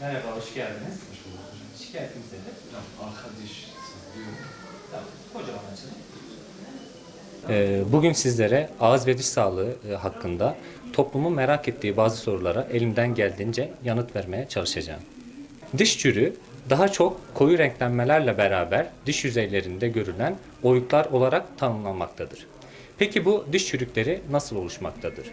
Merhaba, hoş geldiniz. Şikayetimiz nedir? Arka diş sızlıyor. Tamam, kocaman açalım. Ee, Bugün sizlere ağız ve diş sağlığı e, hakkında toplumun merak ettiği bazı sorulara elimden geldiğince yanıt vermeye çalışacağım. Diş çürüğü daha çok koyu renklenmelerle beraber diş yüzeylerinde görülen oyuklar olarak tanımlanmaktadır. Peki bu diş çürükleri nasıl oluşmaktadır?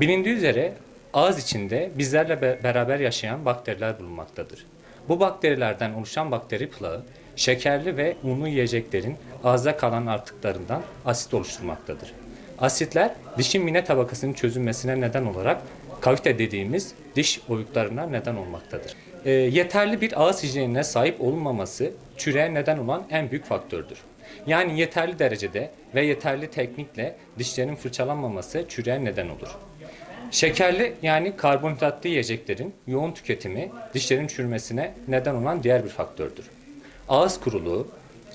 Bilindiği üzere ağız içinde bizlerle be- beraber yaşayan bakteriler bulunmaktadır. Bu bakterilerden oluşan bakteri plağı şekerli ve unlu yiyeceklerin ağızda kalan artıklarından asit oluşturmaktadır. Asitler dişin mine tabakasının çözülmesine neden olarak kavite dediğimiz diş oyuklarına neden olmaktadır. Ee, yeterli bir ağız hijyenine sahip olunmaması çürüğe neden olan en büyük faktördür. Yani yeterli derecede ve yeterli teknikle dişlerin fırçalanmaması çürüğe neden olur. Şekerli yani karbonhidratlı yiyeceklerin yoğun tüketimi dişlerin çürümesine neden olan diğer bir faktördür. Ağız kuruluğu,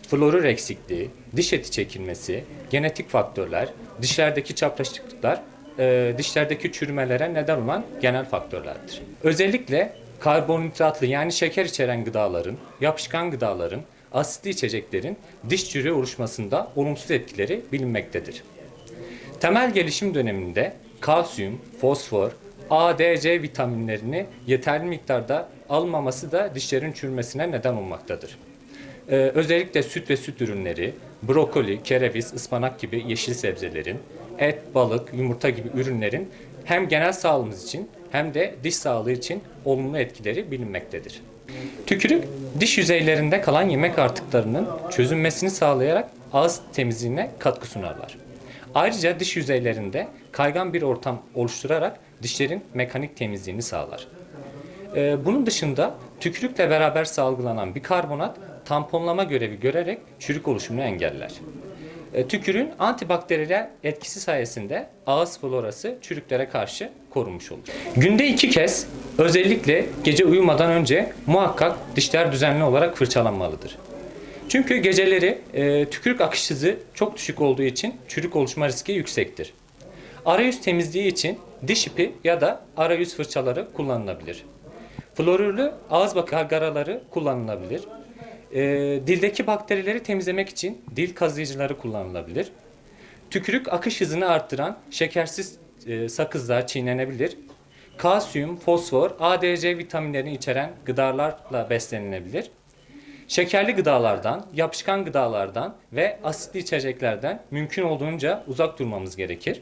florür eksikliği, diş eti çekilmesi, genetik faktörler, dişlerdeki çapraşıklıklar, e, dişlerdeki çürümelere neden olan genel faktörlerdir. Özellikle karbonhidratlı yani şeker içeren gıdaların, yapışkan gıdaların, asitli içeceklerin diş çürüğü oluşmasında olumsuz etkileri bilinmektedir. Temel gelişim döneminde kalsiyum, fosfor, A, D, C vitaminlerini yeterli miktarda almaması da dişlerin çürümesine neden olmaktadır. Ee, özellikle süt ve süt ürünleri, brokoli, kereviz, ıspanak gibi yeşil sebzelerin, et, balık, yumurta gibi ürünlerin hem genel sağlığımız için hem de diş sağlığı için olumlu etkileri bilinmektedir. Tükürük, diş yüzeylerinde kalan yemek artıklarının çözünmesini sağlayarak ağız temizliğine katkı sunarlar. Ayrıca diş yüzeylerinde kaygan bir ortam oluşturarak dişlerin mekanik temizliğini sağlar. Ee, bunun dışında tükürükle beraber salgılanan bir karbonat tamponlama görevi görerek çürük oluşumunu engeller. E, tükürüğün antibakteriyel etkisi sayesinde ağız florası çürüklere karşı korunmuş olur. Günde iki kez özellikle gece uyumadan önce muhakkak dişler düzenli olarak fırçalanmalıdır. Çünkü geceleri e, tükürük akış hızı çok düşük olduğu için çürük oluşma riski yüksektir. Arayüz temizliği için diş ipi ya da arayüz fırçaları kullanılabilir. Florürlü ağız bakaraları kullanılabilir. E, dildeki bakterileri temizlemek için dil kazıyıcıları kullanılabilir. Tükürük akış hızını arttıran şekersiz e, sakızlar çiğnenebilir. Kalsiyum, fosfor, A, D, C vitaminlerini içeren gıdalarla beslenilebilir. Şekerli gıdalardan, yapışkan gıdalardan ve asitli içeceklerden mümkün olduğunca uzak durmamız gerekir.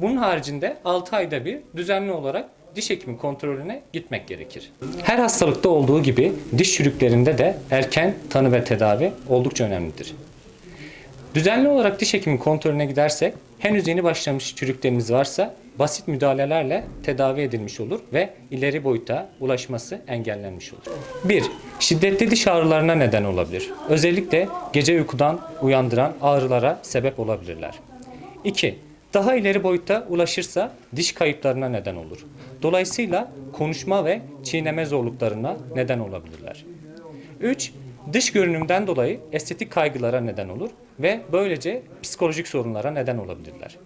Bunun haricinde 6 ayda bir düzenli olarak diş hekimi kontrolüne gitmek gerekir. Her hastalıkta olduğu gibi diş çürüklerinde de erken tanı ve tedavi oldukça önemlidir. Düzenli olarak diş hekimi kontrolüne gidersek henüz yeni başlamış çürüklerimiz varsa basit müdahalelerle tedavi edilmiş olur ve ileri boyuta ulaşması engellenmiş olur. 1. Şiddetli diş ağrılarına neden olabilir. Özellikle gece uykudan uyandıran ağrılara sebep olabilirler. 2. Daha ileri boyuta ulaşırsa diş kayıplarına neden olur. Dolayısıyla konuşma ve çiğneme zorluklarına neden olabilirler. 3. Dış görünümden dolayı estetik kaygılara neden olur ve böylece psikolojik sorunlara neden olabilirler.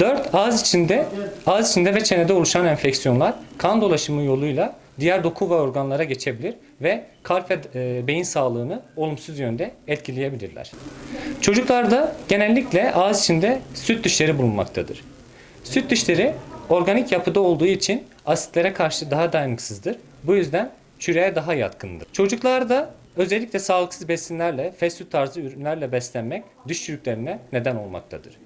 4. Ağız içinde, ağız içinde ve çenede oluşan enfeksiyonlar kan dolaşımı yoluyla diğer doku ve organlara geçebilir ve kalp ve e, beyin sağlığını olumsuz yönde etkileyebilirler. Çocuklarda genellikle ağız içinde süt dişleri bulunmaktadır. Süt dişleri organik yapıda olduğu için asitlere karşı daha dayanıksızdır. Bu yüzden çürüğe daha yatkındır. Çocuklarda özellikle sağlıksız besinlerle, fast food tarzı ürünlerle beslenmek diş çürüklerine neden olmaktadır.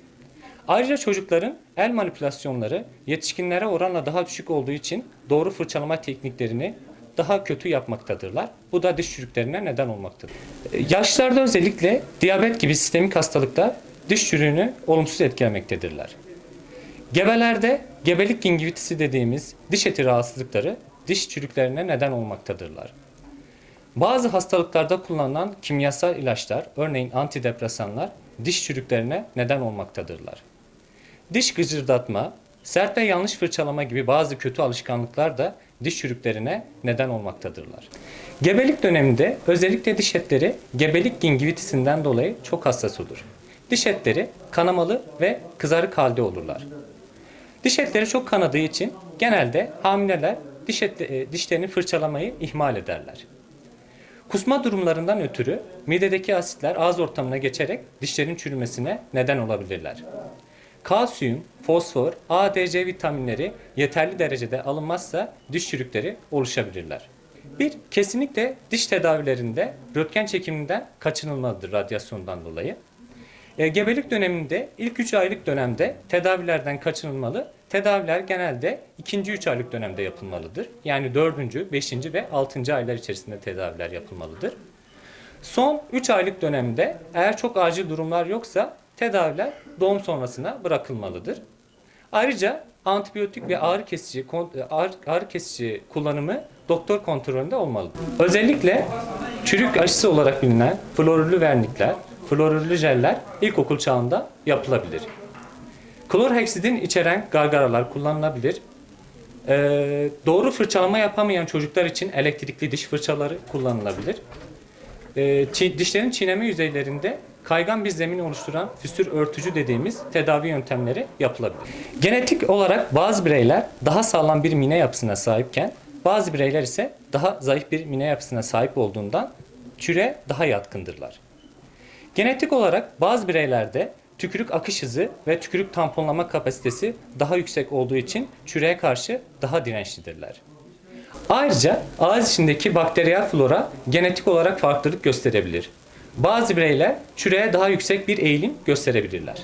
Ayrıca çocukların el manipülasyonları yetişkinlere oranla daha düşük olduğu için doğru fırçalama tekniklerini daha kötü yapmaktadırlar. Bu da diş çürüklerine neden olmaktadır. Yaşlarda özellikle diyabet gibi sistemik hastalıklar diş çürüğünü olumsuz etkilemektedirler. Gebelerde gebelik gingivitisi dediğimiz diş eti rahatsızlıkları diş çürüklerine neden olmaktadırlar. Bazı hastalıklarda kullanılan kimyasal ilaçlar, örneğin antidepresanlar, diş çürüklerine neden olmaktadırlar. Diş gıcırdatma, sert ve yanlış fırçalama gibi bazı kötü alışkanlıklar da diş çürüklerine neden olmaktadırlar. Gebelik döneminde özellikle diş etleri gebelik gingivitisinden dolayı çok hassas olur. Diş etleri kanamalı ve kızarık halde olurlar. Diş etleri çok kanadığı için genelde hamileler diş eti- e, dişlerini fırçalamayı ihmal ederler. Kusma durumlarından ötürü midedeki asitler ağız ortamına geçerek dişlerin çürümesine neden olabilirler. Kalsiyum, fosfor, A, D, C vitaminleri yeterli derecede alınmazsa diş çürükleri oluşabilirler. Bir, kesinlikle diş tedavilerinde röntgen çekiminden kaçınılmalıdır radyasyondan dolayı. E, gebelik döneminde ilk 3 aylık dönemde tedavilerden kaçınılmalı. Tedaviler genelde ikinci 3 aylık dönemde yapılmalıdır. Yani 4. 5. ve 6. aylar içerisinde tedaviler yapılmalıdır. Son 3 aylık dönemde eğer çok acil durumlar yoksa tedaviler doğum sonrasına bırakılmalıdır. Ayrıca antibiyotik ve ağrı kesici kon- ağrı, ağrı kesici kullanımı doktor kontrolünde olmalıdır. Özellikle çürük aşısı olarak bilinen florürlü vernikler, florürlü jeller ilkokul çağında yapılabilir. Klorheksidin içeren gargaralar kullanılabilir. Ee, doğru fırçalama yapamayan çocuklar için elektrikli diş fırçaları kullanılabilir. Ee, dişlerin çiğneme yüzeylerinde kaygan bir zemin oluşturan füsür örtücü dediğimiz tedavi yöntemleri yapılabilir. Genetik olarak bazı bireyler daha sağlam bir mine yapısına sahipken bazı bireyler ise daha zayıf bir mine yapısına sahip olduğundan çüre daha yatkındırlar. Genetik olarak bazı bireylerde tükürük akış hızı ve tükürük tamponlama kapasitesi daha yüksek olduğu için çürüğe karşı daha dirençlidirler. Ayrıca ağız içindeki bakteriyel flora genetik olarak farklılık gösterebilir. Bazı bireyler çürüğe daha yüksek bir eğilim gösterebilirler.